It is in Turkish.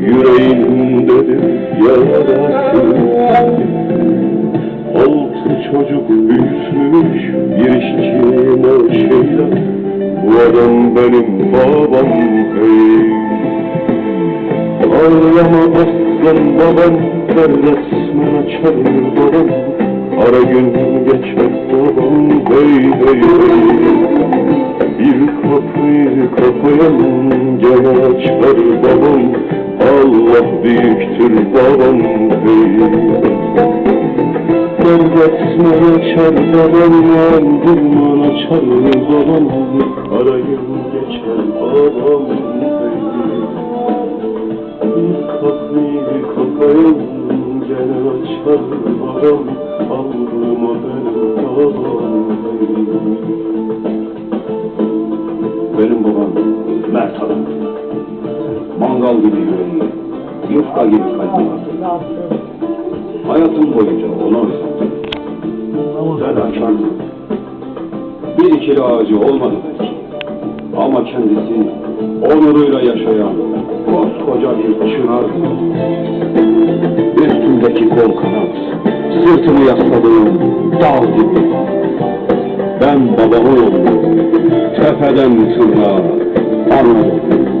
Yüreğindedir yarası. Altı çocuk büyütmüş Bir işçi maaşıyla. Bu adam benim babam hey Ağlama aslan babam Ver resmen açar babam Ara gün geçer babam Hey hey hey bir kapıyı kapayan gene açar babam Allah büyüktür babam resmen açar babam Duman açar babam Kara gün geçer babam Bir kapıyı kapayan gene açar babam. Aldıma benim babam mert adam. Mangal gibi yüreği, yufka gibi kalbi var. Hayatım boyunca ona özledim. Fedakardı. Bir ikili ağacı olmadı belki. Ama kendisi onuruyla yaşayan koskoca bir çınardı. Üstümdeki kol kanat, sırtımı yasladığım dağ gibi. Ben babamın oğlu, tepeden tırnağa ஆரம்பிக்கும்